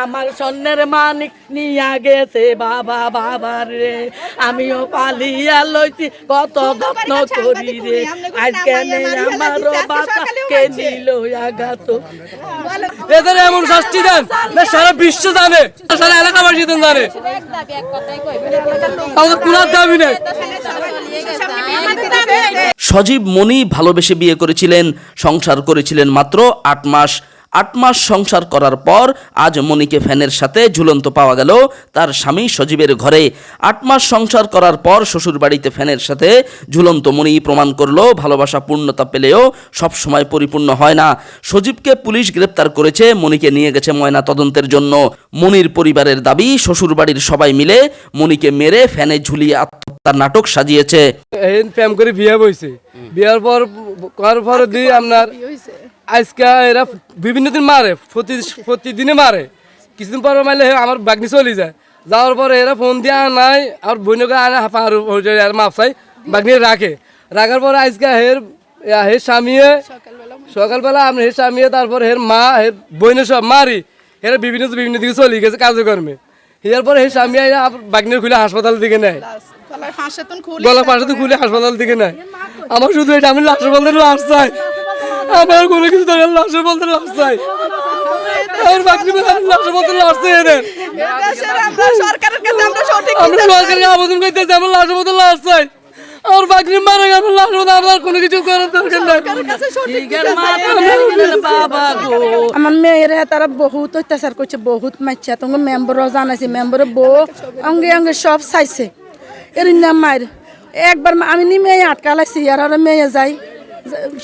আমার স্বর্ণের মানিক নিয়া গেছে বাবা বাবা রে। আমিও পালিয়া লইছি কত যত্ন করি রে। আজকে নেই আমারও বাবা কে নিল আঘাত? এদের এমন শাস্তি দেন না সারা বিশ্ব জানে সারা এলাকাবাসী দেন জানে। আমাদের কোনার দাবি নেই। সজীব মনি ভালোবেসে বিয়ে করেছিলেন সংসার করেছিলেন মাত্র আট মাস। আট মাস সংসার করার পর আজ মনিকে ফ্যানের সাথে ঝুলন্ত পাওয়া গেল তার স্বামী সজীবের ঘরে। আট মাস সংসার করার পর শ্বশুর বাড়িতে ফ্যানের সাথে ঝুলন্ত মনি প্রমাণ করল ভালোবাসা পূর্ণতা পেলেও সবসময় পরিপূর্ণ হয় না। সজীবকে পুলিশ গ্রেপ্তার করেছে মনিকে নিয়ে গেছে ময়না তদন্তের জন্য। মনির পরিবারের দাবি শ্বশুর বাড়ির সবাই মিলে মনিকে মেরে ফ্যানে ঝুলিয়ে আত্মহত্যার নাটক সাজিয়েছে। প্রেম করে বিয়ে বইছে। বিয়ার পর করার পর দিয়ে আপনার আজকে এরা বিভিন্ন দিন মারে প্রতি প্রতিদিনে মারে। কিছুদিন পর মারলে আমার বাগনি চলে যায়। যাওয়ার পরে এরা ফোন দিয়ে নাই আর বইনকে আনে পাহাড় আর মাপ চাই বাগনি রাখে। রাখার পরে আজকে হের হের স্বামীয়ে সকালবেলা আমি হের স্বামীয়ে তারপর হের মা হের বইনে সব মারি। এরা বিভিন্ন বিভিন্ন দিকে চলে গেছে কাজকর্মে। এরপরে সেই স্বামী আইনা বাগনির খুলে হাসপাতাল দিকে নেয়। গলা পাশে খুলে হাসপাতাল দিকে নাই আমার শুধু এটা আমি লাশ চাই। আমার কোনো কিছু নেই, লাশের বলতে লাশ চাই আমার বাকি লাশের বলতে লাশ চাই এদের আমরা সরকারের কাছে আমরা সঠিক আমরা সরকারকে আবেদন করতেছি আমার লাশের মতো লাশ চাই আমার বাকি মারা গেল আমার কোনো কিছু করার দরকার নাই। আমার মেয়েরা তারা বহুত অত্যাচার করছে বহুত মারছে তোমার মেম্বারও জানাইছে মেম্বারের বউ অঙ্গে অঙ্গে সব চাইছে। এর নাম মায়ের। একবার মা- আমি নি মেয়ে আটকালাইছি আর আর মেয়ে যাই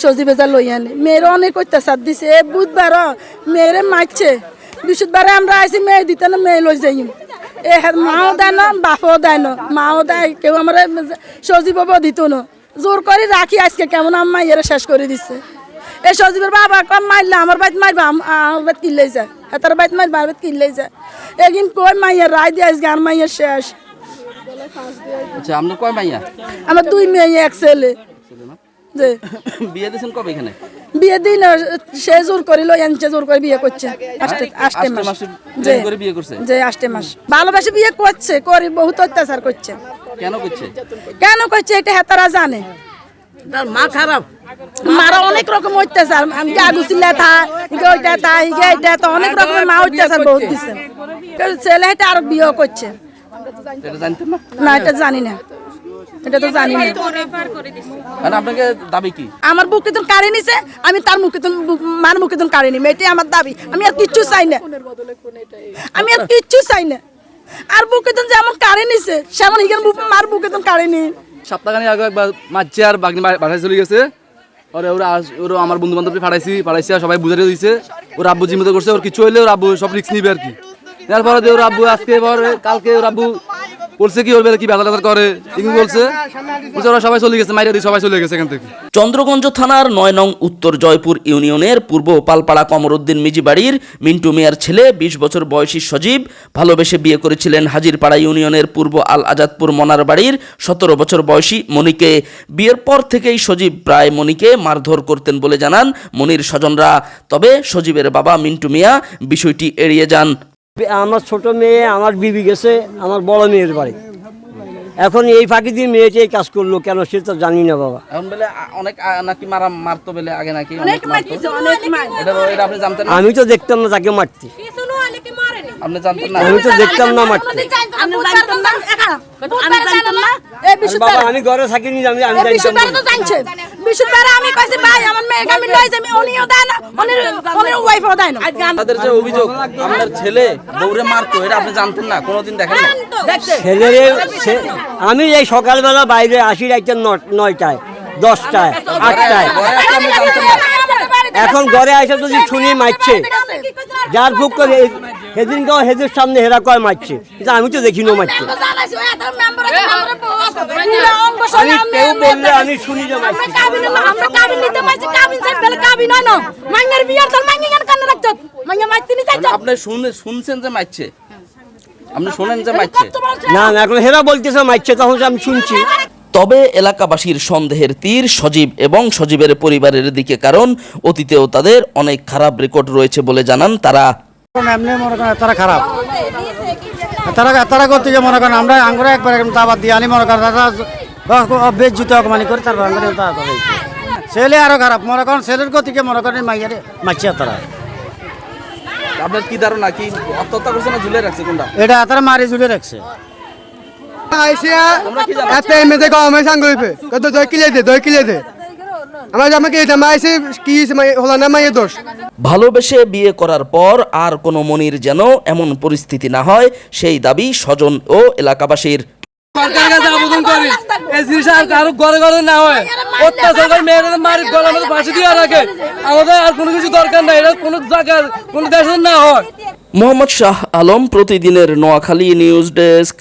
সজি বেজা লই আনি মেয়ের অনেক অত্যাচার দিছে। এ বুধবার মেয়েরে মারছে। বৃহস্পতিবারে আমরা আইছি মেয়ে দিতে না মেয়ে লই যাই এ হ্যাঁ, মাও দেয় না বাপও দেয় না। মাও দেয় কেউ আমার সজীব দিত না। জোর করে রাখি আজকে কেমন আমার মাইয়েরা শেষ করে দিচ্ছে এই সজীবের বাবা কম মারলে আমার বাইত মারবা আম- আমার বাইত কিনলেই যায় তার বাইত মারবা আমার বাইত কিনলেই যায় একদিন কই মাইয়ের রায় দিয়ে আজকে আর মাইয়ের শেষ। আচ্ছা আপনার কয় মাইয়া? আমার দুই মেয়ে এক ছেলে। যে বিয়ে দিয়েছেন কবে এখানে? বিয়ে দিন সে জোর করে লই আনছে জোর করে বিয়ে করছে। আষ্টে আষ্টে মাস। যে করে বিয়ে করছে? যে আষ্টে মাস। ভালোবাসে বিয়ে করছে করে বহুত অত্যাচার করছে। কেন করছে? কেন করছে এটা হেতারা জানে। তার মা খারাপ। মারা অনেক রকম অত্যাচার। আমি আগুছিলা থা ইগে ওইটা থা ইগে এটা তো অনেক রকমের মা অত্যাচার বহুত দিছে। ছেলে এটা আর বিয়ে করছে। এটা না? না এটা জানি না। এটা তো জানি না। মানে আপনাকে দাবি কি? আমার বুকে তো কাড়ে নিছে? আমি তার মুখে তো মার মুখে তো নি এটাই আমার দাবি। আমি আর কিচ্ছু চাই না। আমি আর কিচ্ছু চাই না। আর বুকে তো যেমন কাড়ে নিছে সেমন হিগেন মার বুকে তো কাড়ে নি। সপ্তাহখানি আগে একবার আর বাগনি বাসায় চলে গেছে। ওরা ওরা আমার বন্ধু বান্ধবকে ফাটাইছি ফাটাইছি আর সবাই বুঝাতে দিয়েছে ওর আব্বু জিম্মিত করছে ওর কিছু হইলে ওর আব্বু সব রিস্ক নিবে আর কি। তারপরে ওর আব্বু আজকে কালকে ওর আব্বু বলছে কি ওর বেলা কি করে? এগুলো বলছে। বলছে ওরা সবাই চলে গেছে মাইরা দিয়ে সবাই চলে গেছে এখান থেকে। চন্দ্রগঞ্জ থানার নয় নং উত্তর জয়পুর ইউনিয়নের পূর্ব পালপাড়া কমরুদ্দিন মিজি বাড়ির মিন্টু মিয়ার ছেলে বিশ বছর বয়সী সজীব ভালোবেসে বিয়ে করেছিলেন হাজিরপাড়া ইউনিয়নের পূর্ব আল আজাদপুর মনার বাড়ির সতেরো বছর বয়সী মনিকে বিয়ের পর থেকেই সজীব প্রায় মনিকে মারধর করতেন বলে জানান মনির স্বজনরা। তবে সজীবের বাবা মিন্টু মিয়া বিষয়টি এড়িয়ে যান। আমার ছোট মেয়ে আমার বিবি গেছে আমার বড় মেয়ের বাড়ি। এখন এই ফাঁকি দিয়ে মেয়েটি এই কাজ করল কেন সে তো জানি না বাবা। এখন বলে অনেক নাকি মারা মারতো বলে আগে নাকি? অনেক অনেক এটা আপনি জানতেন না? আমি তো দেখতাম না তাকে মারতে। আপনি জানতেন না? আমি তো দেখতাম না মারতে। আমি জানতাম না। আমি জানতাম না? এই আর আমি ঘরে থাকিনি আমি আমি জানতাম তো জানছে। বিশুদ্ধ আমি কইছি ভাই আমার মেয়েকে আমি লই যাই উনিও দেয় না উনি উনি ওয়াইফও দেয় না। তাদের যে অভিযোগ আপনার ছেলে বউরে মারতো এটা আপনি জানতেন না কোনোদিন দেখেন না। ছেলেরে আমি এই সকালবেলা বাইরে আসি রাইতে ন- নয়টায় দশটায় আটটায়। এখন ঘরে আসে যদি শুনি মারছে যার ফুক করে সেদিনকেও হেদের সামনে হেরা কয় মারছে? কিন্তু আমি তো দেখিনো মারছে আমি কেউ বললে আমি শুনি যে আপনি শুনে শুনছেন যে মারছে? আপনি শোনেন যে মারছে? না না এখন হেরা বলতেছে মারছে তখন আমি শুনছি। তবে এলাকাবাসীর সন্দেহের তীর সজীব এবং সজীবের পরিবারের দিকে কারণ অতীতেও তাদের অনেক খারাপ রেকর্ড রয়েছে বলে জানান তারা। এমনি মনে করেন তারা খারাপ। তারা তারা করতে গিয়ে মনে করেন আমরা আঙ্গুরে একবার একদম দাবার দিয়ে আনি মনে করেন তারা অকমানি করে তারপর আঙ্গুরে তারা করে ছেলে আরও খারাপ মনে করেন ছেলের গতিকে মনে করেন মাইয়ারে মারছে তারা। আপনার কি ধারণা কি আত্মহত্যা করছে না ঝুলে রাখছে কোনটা? এটা তারা মারি জুড়ে রাখছে। আইসিয়া এত এমএতে গভর্নমেন্ট সাঙ্গুলিপে কত দই কিলে দে দই কিলে দে আমার আমাকে এটা মাইসে কি হলো না মাইয়ের দোষ? ভালোবেসে বিয়ে করার পর আর কোনো মনির যেন এমন পরিস্থিতি না হয় সেই দাবি স্বজন ও এলাকাবাসীর। সরকারের কাছে আবেদন করি এই জিনিসটা আর কারও ঘরে ঘরে না হয়। অত্যাচার মারি ফাঁসি দিয়ে রাখে। আমাদের আর কোনো কিছু দরকার নাই এটা কোনো কোনো না হয়। মোহাম্মদ শাহ আলম প্রতিদিনের নোয়াখালী নিউজ ডেস্ক।